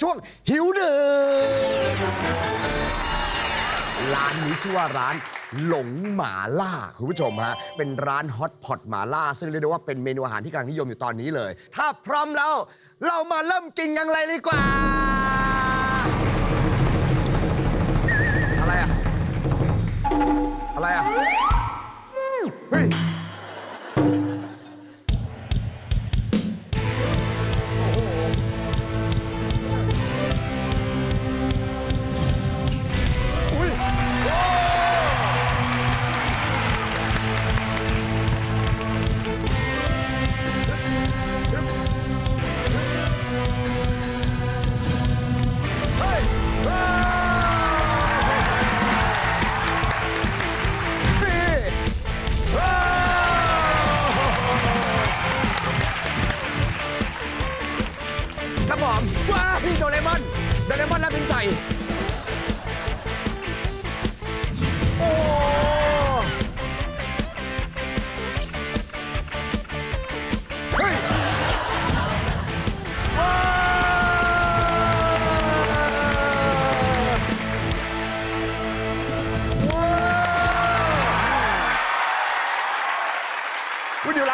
ช่วงหิวดึกร้านนี้ชื่อว่าร้านหลงหมาล่าคุณผู้ชมฮะ เป็นร้านฮอตพอตหมาล่า ซึ่งเรียกได้ว่าเป็นเมนูอาหารที่กำลังนิยมอยู่ตอนนี้เลย ถ้าพร้อมแล้ว เรามาเริ่มกินกันเลยดีกว่า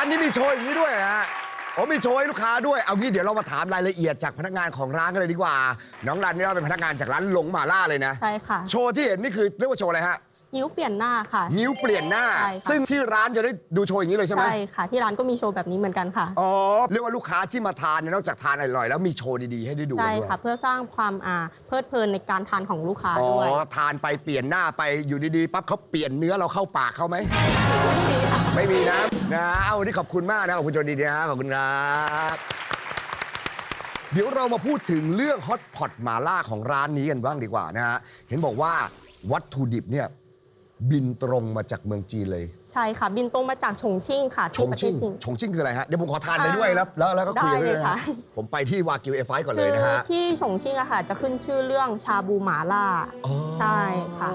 นนี้มีโชว์อย่างนี้ด้วยเหรอฮะโอ้มีโชว์ให้ลูกค้าด้วย เอางี้เดี๋ยวเรามาถามรายละเอียดจากพนักงานของร้านกันเลยดีกว่า น้องรันเนี่ยเป็นพนักงานจากร้านหลงหมาล่าเลยนะ ใช่ค่ะ โชว์ที่เห็นนี่คือเรียกว่าโชว์อะไรฮะ นิ้วเปลี่ยนหน้าค่ะ นิ้วเปลี่ยนหน้า ใช่ค่ะ ซึ่งที่ร้านจะได้ดูโชว์อย่างนี้เลยใช่ไหม ใช่ค่ะ ที่ร้านก็มีโชว์แบบนี้เหมือนกันค่ะ อ๋อ เรียกว่าลูกค้าที่มาทานเนี่ยนอกจากทานอร่อยแล้วมีโชว์ดีๆ ให้ได้ดูใช่กันด้วยค่ะ เพื่อสร้างความอ่าเพลิดเพลินในการทานของลูกค้าอ๋อด้วยทานไปเปลี่ยนหน้าไปอยู่ดีๆปั๊บเขาเปลี่ยนเนื้อเราเข้าปากเขาไหม ไม่มีนะนะเอาวันนี้ขอบคุณมากนะขอบคุณโจดีนะขอบคุณครับเดี๋ยวเรามาพูดถึงเรื่องฮอตพอตหมาล่าของร้านนี้กันบ้างดีกว่านะฮะเห็นบอกว่าวัตถุดิบเนี่ยบินตรงมาจากเมืองจีนเลย ช่ค่ะบินตรงมาจากฉงชิ่งค่ะชที่งประเทชิ่ศงจีน ชงชิ่งคืออะไรฮะ เดี๋ยวผมขอทานไปอ่าด้วยแล้วแล้วแล้วก็คุยกันได้ด้วยเลยนะค่ะผมไปที่วากิวเอฟไฟก่อนคืเลยนะฮะที่ฉงชิ่งอะค่ะ จะขึ้นชื่อเรื่องชาบูหมาล่า อ๋อใช่ค่ะ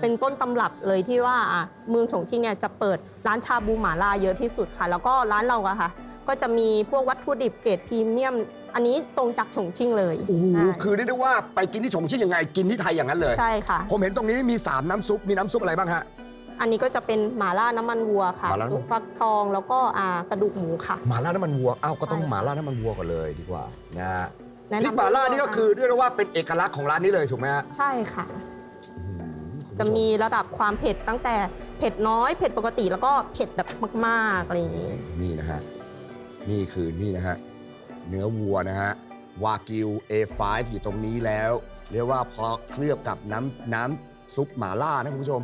เป็นต้นตำรับเลยที่ว่าอะเมืองฉงชิ่งเนี่ยจะเปิดร้านชาบูหมาล่าเยอะที่สุดค่ะ แล้วก็ร้านเราอะค่ะ ก็จะมีพวกวัตถุดิบเกรดพรีเมียม อันนี้ตรงจากฉงชิ่งเลยโอ้โหใช่คือเรียกได้ว่าไปกินที่ชงชิ่งยังไงกินที่ไทยอย่างนั้นเลย ใช่ค่ะ ผมเห็นตรงนี้มี 3 น้ำซุป มีน้ำซุปอะไรบ้างฮะ อันนี้ก็จะเป็นหมาล่าน้ำมันวัวค่ะหม่าล่าน้ำมัน ฟักทองแล้วก็อ่ากระดูกหมูค่ะ หมาล่าน้ำมันวัวอ้าวก็ต้องใช่หมาล่าน้ำมันวัวก่อนเลยดีกว่านะฮะแนะพริกนำหมาล่านี่ก็คือเรียกได้ว่าเป็นเอกลักษณ์ของร้านนี้เลยถูกไหมฮะใช่ค่ะ อืมคุณผู้ชจะมีระดับความเผ็ดตั้งแต่เผ็ดน้อยเผ็ดปกติแล้วก็เผ็ดแบบมากๆอะไรอย่างนี้ นี่นะฮะ นี่คือนี่นะฮะ เนื้อวัวนะฮะ วากิว A5 อยู่ตรงนี้แล้ว เรียกว่าพอเคลือบกับน้ำน้ำซุปหมาล่านะคุณผู้ชม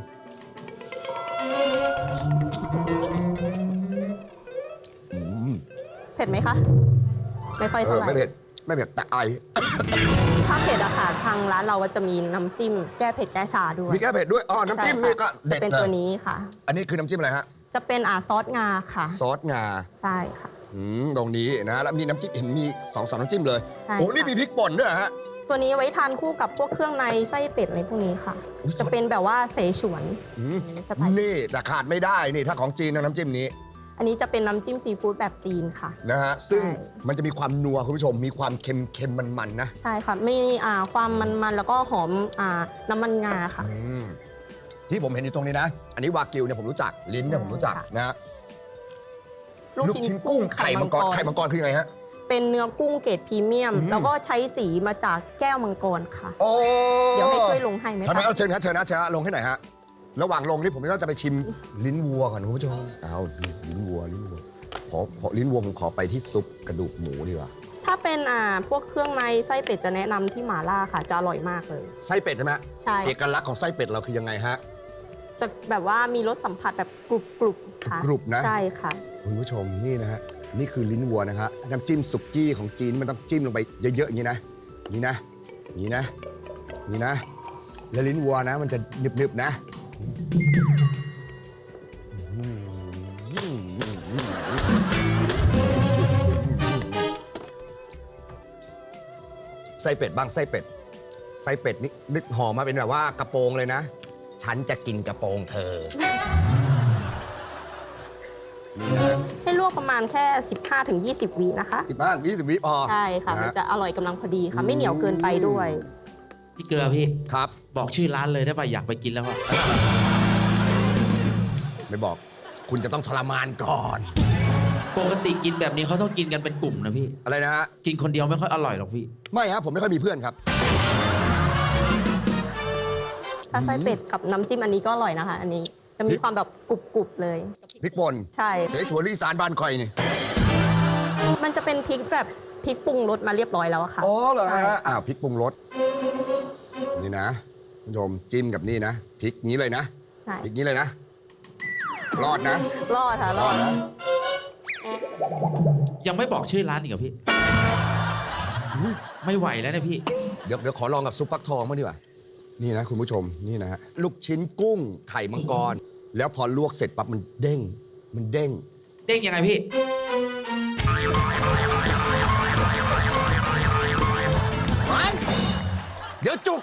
ผ็ดไหมคะ ไม่ค่อยเอเท่าอไหร่ไม่เผ็ดไม่เผ็ดแต่ไอ ถ้าเผ็ดอะค่ะทางร้านเราก็จะมีน้ำจิ้มแก้เผ็ดแก้ชาด้วยมีแก้เผ็ดด้วยอ๋อน้ำจิ้มใช่นี่ค่ะก็เด็ดจะเป็นเลตัวยนี้ค่ะ อันนี้คือน้ำจิ้มอะไรฮะจะเป็นอาซอสงาค่ะ ซอสงาใช่ค่ะ อืมตรงนี้นะแล้วมีน้ำจิ้มเห็นมีสองสามน้ำจิ้มเลยใช่โอ้ค่ะนี่มีพริกป่นด้วยเหรอฮะ ตัวนี้ไว้ทานคู่กับพวกเครื่องในไส้เป็ดอะไรพวกนี้ค่ะ อุ๊ย จะเป็นแบบว่าเสฉวนอืมจะไทยนี่แต่ขาดไม่ได้นี่ถ้าของจีนนะน้ำจิ้มนี้ อันนี้จะเป็นน้ำจิ้มซีฟู้ดแบบจีนค่ะ นะฮะซึ่งใช่มันจะมีความนัวคุณผู้ชมมีความเค็มเค็มมันๆนะใช่ค่ะมีอ่าความมันๆแล้วก็หอมอ่าน้ำมันงาค่ะ อืมที่ผมเห็นอยู่ตรงนี้นะ อันนี้วากิวเนี่ยผมรู้จักลิ้นเนี่ยผมรู้จักค่ะ นะฮะลูกชิ้นกุ้งไข่มังกรไข่มังกรคือยังไงฮะ เป็นเนื้อกุ้งเกรดพรีเมียม อืม แล้วก็ใช้สีมาจากแก้วมังกรค่ะ โอ้เดี๋ยวให้ช่วยลงให้ไหมทำไมคะเอาเชิญครับเชิญนะเชิญนะลงให้หน่อยฮะ ระหว่างลงนี่ผมก็จะไปชิมลิ้นวัวก่อนคุณผู้ชมเอานี่ลิ้นวัวลิ้นวัวขอขอลิ้นวัวผมขอไปที่ซุปกระดูกหมูดีกว่า ถ้าเป็นอ่าพวกเครื่องในไส้เป็ดจะแนะนำที่หมาล่าค่ะ จะอร่อยมากเลย ไส้เป็ดใช่ไหมใช่ เอกลักษณ์ของไส้เป็ดเราคือยังไงฮะ จะแบบว่ามีรสสัมผัสแบบกรุบกรุบๆค่ะกรุบนะ ใช่ค่ะ คุณผู้ชมนี่นะฮะนี่คือลิ้นวัวนะฮะน้ำจิ้มสุกี้ของจีนมันต้องจิ้มลงไปเยอะๆอย่างนี้นะนี่นะนี่นะนี่นะ แล้วลิ้นวัวนะ มันจะหนึบๆนะ ไส้เป็ดบ้างไส้เป็ด ไส้เป็ดนี่นึกห่อมาเป็นแบบว่ากระโปรงเลยนะ ฉันจะกินกระโปรงเธอ นี่นะให้ลวกประมาณแค่ 15-20วินะคะ สิบห้ายี่สิบวิพอใช่ค่ะนฮมันจะอร่อยกำลังพอดีค่ะ ไม่เหนียวเกินไปด้วย พี่เกลือพี่ ครับ บอกชื่อร้านเลยได้ป่ะอยากไปกินแล้วอะ ไม่บอก คุณจะต้องทรมานก่อน ปกติกินแบบนี้เขาต้องกินกันเป็นกลุ่มนะพี่ อะไรนะฮะ กินคนเดียวไม่ค่อยอร่อยหรอกพี่ ไม่ครับผมไม่ค่อยมีเพื่อนครับ ถ้าไส้เป็ดกับน้ำจิ้มอันนี้ก็อร่อยนะคะ อันนี้จะมีความแบบกรุบๆเลย พริกป่นใช่ เสฉวนลีสานบ้านคอยนี่ มันจะเป็นพริกแบบพริกปรุงรสมาเรียบร้อยแล้วอะค่ะ อ๋อเหรอใช่ ฮะ อ้าวพริกปรุงรส นี่นะคุณผู้ชมจิ้มกับนี่นะพริกนี้เลยนะใช่พริกนี้เลยนะ รอดนะ รอดค่ะรรออดดนะ ยังไม่บอกชื่อร้านอีกเหรอพี่ ไม่ไหวแล้วนะพี่ เดี๋ยวเดี๋ยวขอลองกับซุปฟักทองบ้างดีกว่า นี่นะคุณผู้ชม นี่นะฮะ ลูกชิ้นกุ้งไข่มังกร แล้วพอลวกเสร็จปั๊บมันเด้ง มันเด้ง เด้งยังไงพี่ไปเดี๋ยวจุก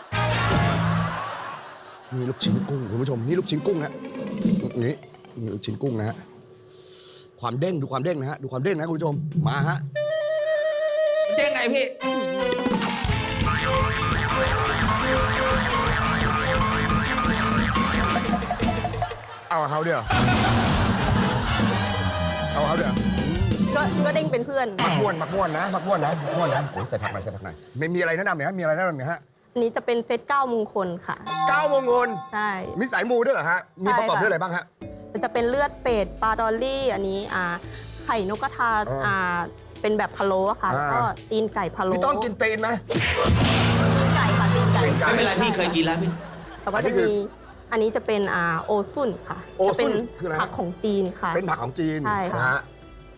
นี่ลูกชิ้นกุ้งคุณผู้ชม นี่ลูกชิ้นกุ้งนะนี่ นี่ลูกชิ้นกุ้งนะฮะความเด้งดูความเด้งนะฮะดูความเด้งนะคุณผู้ชมมาฮะเด้งไงพี่เอาเขาเดี๋ยวเอาเขาเดี๋ยวก็ก็เด้งเป็นเพื่อน มักม่วนมักม่วนนะมักม่วนนะมักม่วนนะโอ้ใส่ผักหน่อยใส่ผักหน่อยไม่มีอะไรแนะนำไหมฮะมีอะไรแนะนำไหมฮะอันนี้จะเป็นเซตเก้ามงคลค่ะเก้ามงคลใช่ มีสายมูด้วยเหรอฮะมีประกอบด้วยอะไรบ้างฮะ มันจะเป็นเลือดเป็ดปลาดอลลี่ อันนี้อ่าไข่นกกระทาอ่า อ่าเป็นแบบพะโล้อะค่ะอ่าแล้วก็ตีนไก่พะโล้พี่ต้องกินตีนไหม ตีนไก่ค่ะตีนไก่ตีนไก่ ไม่เป็นไรพี่เคยกินแล้วพี่ แล้วก็อันนี้จะคือมีอันนี้จะเป็นอ่าโอซุนค่ะโอซุ่นจะเป็นคืออะไรฮะ ผักของจีนค่ะ เป็นผักของจีนใช่ค่ะ นะฮะ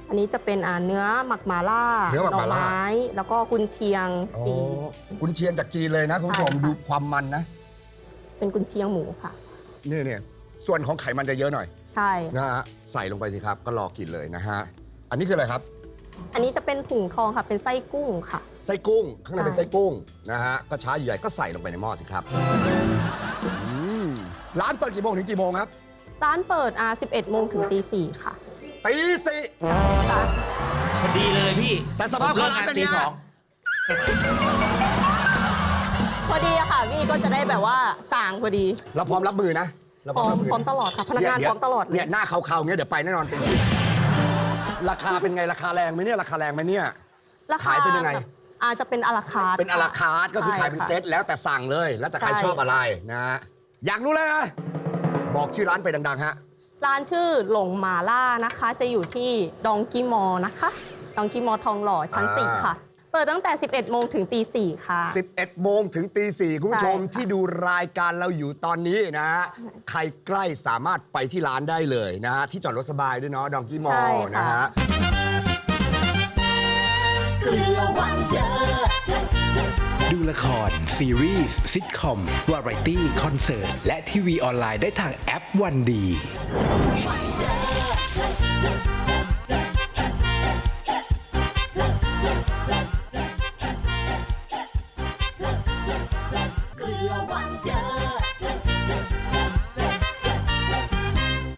อันนี้จะเป็นอ่าเนื้อหมักหมาล่าเนื้อหมักหม่าล่า ไม้แล้วก็กุนเชียงอ๋อจีนกุนเชียงจากจีนเลยนะคุณผู้ชมใช่ค่ะ ดูความมันนะ เป็นกุนเชียงหมูค่ะนี่เนี่ย ส่วนของไขมันจะเยอะหน่อยใช่ นะฮะใส่ลงไปสิครับก็รอกินเลยนะฮะอันนี้คืออะไรครับ อันนี้จะเป็นถุงทองค่ะ เป็นไส้กุ้งค่ะ ไส้กุ้ง ข้างในเป็นใช่ไส้กุ้งนะฮะก็ช้าอยู่ใหญ่ก็ใส่ลงไปในหม้อสิครับอืมร้านเปิดกี่โมงถึงกี่โมงครับร้านเปิดอ่า11โมงถึงตี4ค่ะ ตีสี่ค่ะพอดีเลยพี่แต่สภาพของร้านเป็นตีไงสองพอดีอะค่ะพี่ก็จะได้แบบว่าสั่งพอดี เราพร้อมรับมือนะ เราพร้อมบพร้อมตลอดค่ะพนักงานเยพร้อมตลอดเนี่ยหน้าเขาๆเงี้ยเดี๋ยวไปแน่นอนตีสี่ราคาเป็นไงราคาแรงไหมเนี่ยราคาแรงไหมเนี่ยราคาขายเป็นยังไงแบบอาจจะเป็นอาราคาร์ทเป็นอาราคาร์ทก็คือใช่ขายเป็นค่ะเซตแล้วแต่สั่งเลย แล้วแต่ใครใช่ชอบอะไรนะฮะอยากรู้เลยนะบอกชื่อร้านไปดัง ๆ ฮะ ร้านชื่อหลงหมาล่านะคะ จะอยู่ที่ดองกิมอนะคะ ดองกิมอทองหล่อชั้นอ่าสี่ค่ะ เปิดตั้งแต่ 11 โมงถึงตีสี่ค่ะ 11 โมงถึงตีสี่คุณผู้ชมใช่ค่ะ ที่ดูรายการเราอยู่ตอนนี้นะฮะ ใครใกล้สามารถไปที่ร้านได้เลยนะฮะ ที่จอดรถสบายด้วยเนาะดองกี้มอใช่ลค่ะนะฮะเกลือวันเดอร์ดูละคร ซีรีส์ซิทคอม วาไรตี้ คอนเสิร์ต และทีวีออนไลน์ได้ทางแอปวันดีวันเดอร์